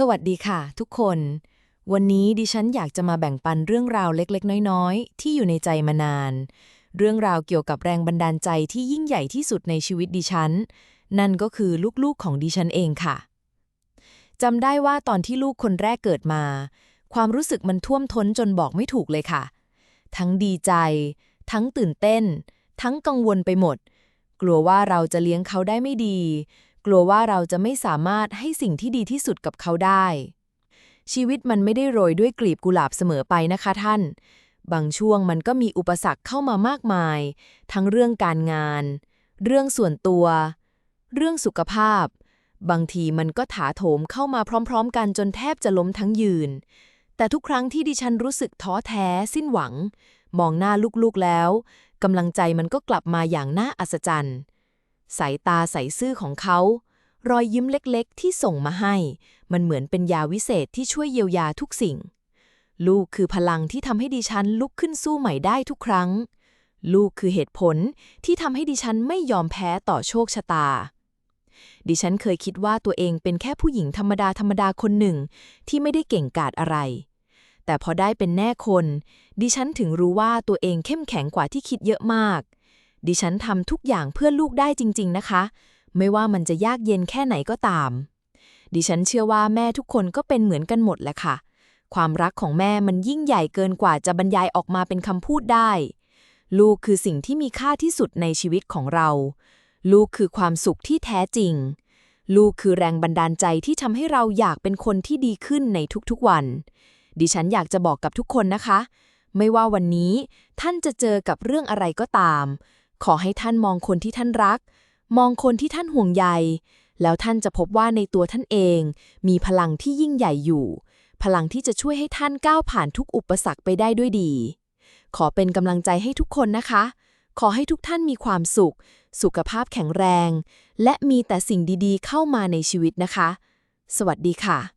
สวัสดีค่ะ ทุกคน วันนี้ดิฉันอยากจะมาแบ่งปันเรื่องราวเล็กๆ น้อยๆ ที่อยู่ในใจมานาน เรื่องราวเกี่ยวกับแรงบันดาลใจที่ยิ่งใหญ่ที่สุดในชีวิตดิฉัน นั่นก็คือลูกๆของดิฉันเองค่ะจำได้ว่าตอนที่ลูกคนแรกเกิดมา ความรู้สึกมันท่วมท้นจนบอกไม่ถูกเลยค่ะ ทั้งดีใจ ทั้งตื่นเต้น ทั้งกังวลไปหมด กลัวว่าเราจะเลี้ยงเขาได้ไม่ดี กลัวว่าเราจะไม่สามารถให้สิ่งที่ดีที่สุดกับเขาได้ ชีวิตมันไม่ได้โรยด้วยกลีบกุหลาบเสมอไปนะคะท่าน บางช่วงมันก็มีอุปสรรคเข้ามามากมาย ทั้งเรื่องการงาน เรื่องส่วนตัว เรื่องสุขภาพ บางทีมันก็ถาโถมเข้ามาพร้อม ๆ กันจนแทบจะล้มทั้งยืน แต่ทุกครั้งที่ดิฉันรู้สึกท้อแท้ สิ้นหวัง มองหน้าลูกๆแล้วกำลังใจมันก็กลับมาอย่างน่าอัศจรรย์ สายตาใสซื่อของเขา รอยยิ้มเล็กๆ ที่ส่งมาให้ มันเหมือนเป็นยาวิเศษที่ช่วยเยียวยาทุกสิ่ง ลูกคือพลังที่ทำให้ดิฉันลุกขึ้นสู้ใหม่ได้ทุกครั้ง ลูกคือเหตุผลที่ทำให้ดิฉันไม่ยอมแพ้ต่อโชคชะตา ดิฉันเคยคิดว่าตัวเองเป็นแค่ผู้หญิงธรรมดาธรรมดาคนหนึ่ง ที่ไม่ได้เก่งกาจอะไร แต่พอได้เป็นแน่คน ดิฉันถึงรู้ว่าตัวเองเข้มแข็งกว่าที่คิดเยอะมาก ดิฉันทำทุกอย่างเพื่อลูกได้จริง ๆ นะคะ ไม่ว่ามันจะยากเย็นแค่ไหนก็ตาม ดิฉันเชื่อว่าแม่ทุกคนก็เป็นเหมือนกันหมดแหละค่ะ ความรักของแม่มันยิ่งใหญ่เกินกว่าจะบรรยายออกมาเป็นคำพูดได้ ลูกคือสิ่งที่มีค่าที่สุดในชีวิตของเรา ลูกคือความสุขที่แท้จริง ลูกคือแรงบันดาลใจที่ทำให้เราอยากเป็นคนที่ดีขึ้นในทุกๆวัน ดิฉันอยากจะบอกกับทุกคนนะคะ ไม่ว่าวันนี้ท่านจะเจอกับเรื่องอะไรก็ตาม ขอให้ท่านมองคนที่ท่านรัก มองคนที่ท่านห่วงใย แล้วท่านจะพบว่าในตัวท่านเอง มีพลังที่ยิ่งใหญ่อยู่ พลังที่จะช่วยให้ท่านก้าวผ่านทุกอุปสรรคไปได้ด้วยดี ขอเป็นกำลังใจให้ทุกคนนะคะ ขอให้ทุกท่านมีความสุข สุขภาพแข็งแรง และมีแต่สิ่งดีๆ เข้ามาในชีวิตนะคะ สวัสดีค่ะ